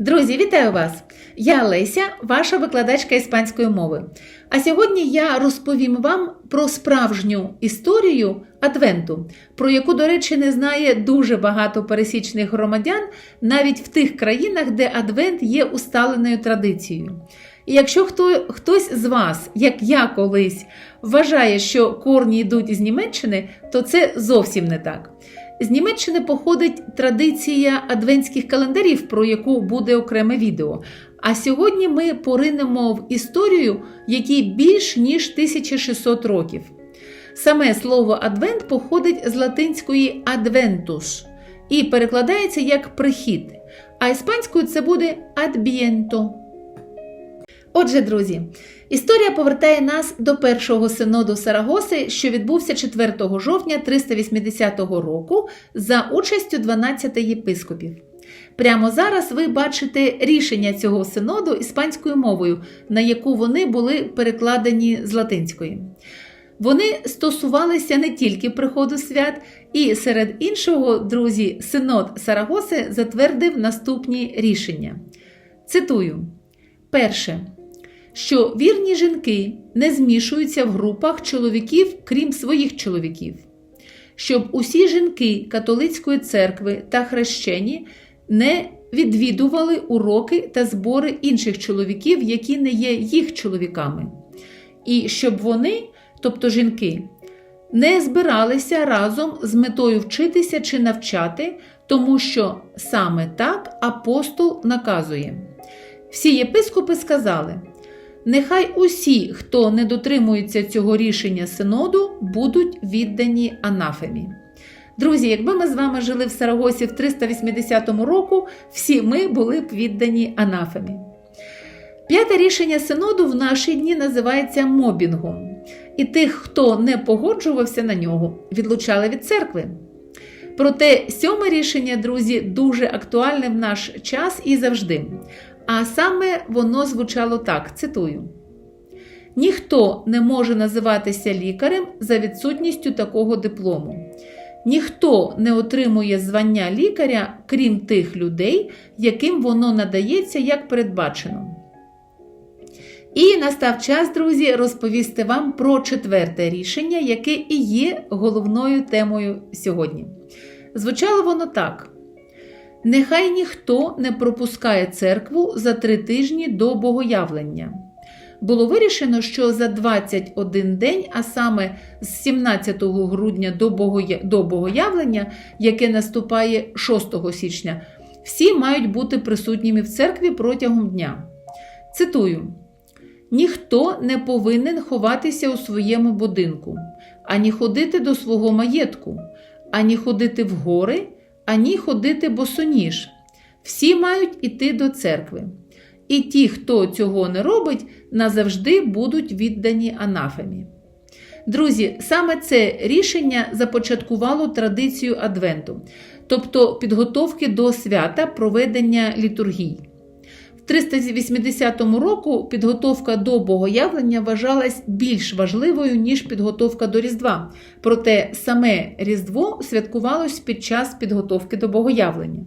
Друзі, вітаю вас! Я Леся, ваша викладачка іспанської мови. А сьогодні я розповім вам про справжню історію Адвенту, про яку, до речі, не знає дуже багато пересічних громадян, навіть в тих країнах, де Адвент є усталеною традицією. І якщо хто, хтось з вас, як я колись, вважає, що корні йдуть з Німеччини, то це зовсім не так. З Німеччини походить традиція адвентських календарів, про яку буде окреме відео. А сьогодні ми поринемо в історію, якій більш ніж 1600 років. Саме слово адвент походить з латинської adventus і перекладається як прихід, а іспанською це буде adviento. Отже, друзі, історія повертає нас до першого синоду Сарагоси, що відбувся 4 жовтня 380 року за участю 12 єпископів. Прямо зараз ви бачите рішення цього синоду іспанською мовою, на яку вони були перекладені з латинської. Вони стосувалися не тільки приходу свят, і серед іншого, друзі, синод Сарагоси затвердив наступні рішення. Цитую: перше що вірні жінки не змішуються в групах чоловіків, крім своїх чоловіків, щоб усі жінки католицької церкви та хрещені не відвідували уроки та збори інших чоловіків, які не є їх чоловіками, і щоб вони, тобто жінки, не збиралися разом з метою вчитися чи навчати, тому що саме так апостол наказує. Всі єпископи сказали. Нехай усі, хто не дотримується цього рішення синоду, будуть віддані анафемі. Друзі, якби ми з вами жили в Сарагосі в 380 року, всі ми були б віддані анафемі. П'яте рішення синоду в наші дні називається мобінгом, і тих, хто не погоджувався на нього, відлучали від церкви. Проте сьоме рішення, друзі, дуже актуальне в наш час і завжди. А саме воно звучало так: цитую: ніхто не може називатися лікарем за відсутністю такого диплому. Ніхто не отримує звання лікаря, крім тих людей, яким воно надається як передбачено. І настав час, друзі, розповісти вам про четверте рішення, яке і є головною темою сьогодні. Звучало воно так. Нехай ніхто не пропускає церкву за три тижні до богоявлення. Було вирішено, що за 21 день, а саме з 17 грудня до богоявлення, яке наступає 6 січня, всі мають бути присутніми в церкві протягом дня. Цитую: ніхто не повинен ховатися у своєму будинку, ані ходити до свого маєтку, ані ходити в гори ані ходити босоніж. Всі мають іти до церкви. І ті, хто цього не робить, назавжди будуть віддані анафемі. Друзі, саме це рішення започаткувало традицію Адвенту, тобто підготовки до свята проведення літургій. В 380 року підготовка до богоявлення вважалась більш важливою, ніж підготовка до Різдва. Проте саме Різдво святкувалось під час підготовки до богоявлення.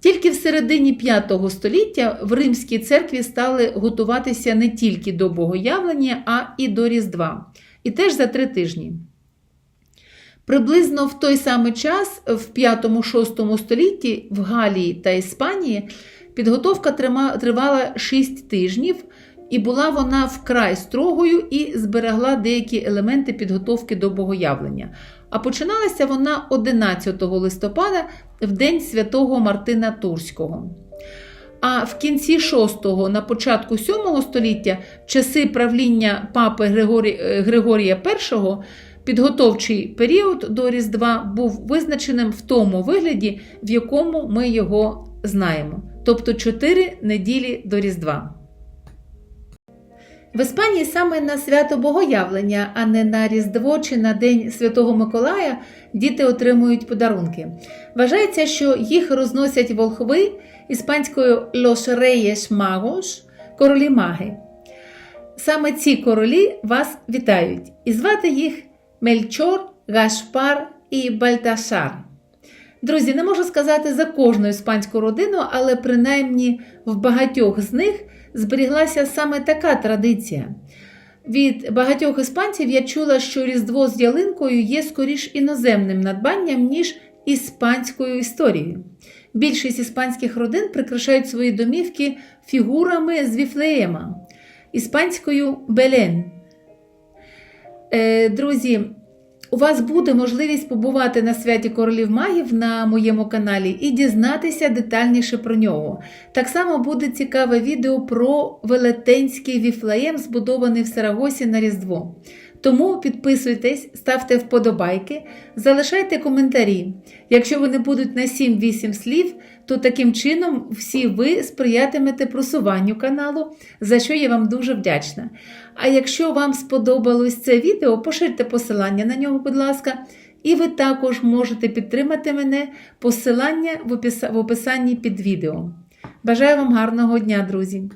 Тільки в середині 5 століття в Римській церкві стали готуватися не тільки до богоявлення, а і до Різдва. І теж за три тижні. Приблизно в той самий час, в 5-6 столітті, в Галії та Іспанії. Підготовка тривала 6 тижнів, і була вона вкрай строгою і зберегла деякі елементи підготовки до богоявлення. А починалася вона 11 листопада, в день святого Мартина Турського. А в кінці 6-го, на початку 7-го століття, в часи правління папи Григорія І, підготовчий період до Різдва був визначеним в тому вигляді, в якому ми його знаємо тобто 4 неділі до Різдва. В Іспанії саме на свято Богоявлення, а не на Різдво чи на День Святого Миколая діти отримують подарунки. Вважається, що їх розносять волхви іспанською Los Reyes Magos – королі маги. Саме ці королі вас вітають, і звати їх Мельчор, Гашпар і Бальташар. Друзі, не можу сказати за кожну іспанську родину, але принаймні в багатьох з них зберіглася саме така традиція. Від багатьох іспанців я чула, що Різдво з ялинкою є скоріш іноземним надбанням, ніж іспанською історією. Більшість іспанських родин прикрашають свої домівки фігурами з Віфлеєма, іспанською Белен. Е, друзі, у вас буде можливість побувати на святі королів магів на моєму каналі і дізнатися детальніше про нього. Так само буде цікаве відео про велетенський віфлеєм, збудований в Сарагосі на Різдво. Тому підписуйтесь, ставте вподобайки, залишайте коментарі. Якщо вони будуть на 7-8 слів, то таким чином всі ви сприятимете просуванню каналу, за що я вам дуже вдячна. А якщо вам сподобалось це відео, поширте посилання на нього, будь ласка, і ви також можете підтримати мене посилання в описанні під відео. Бажаю вам гарного дня, друзі!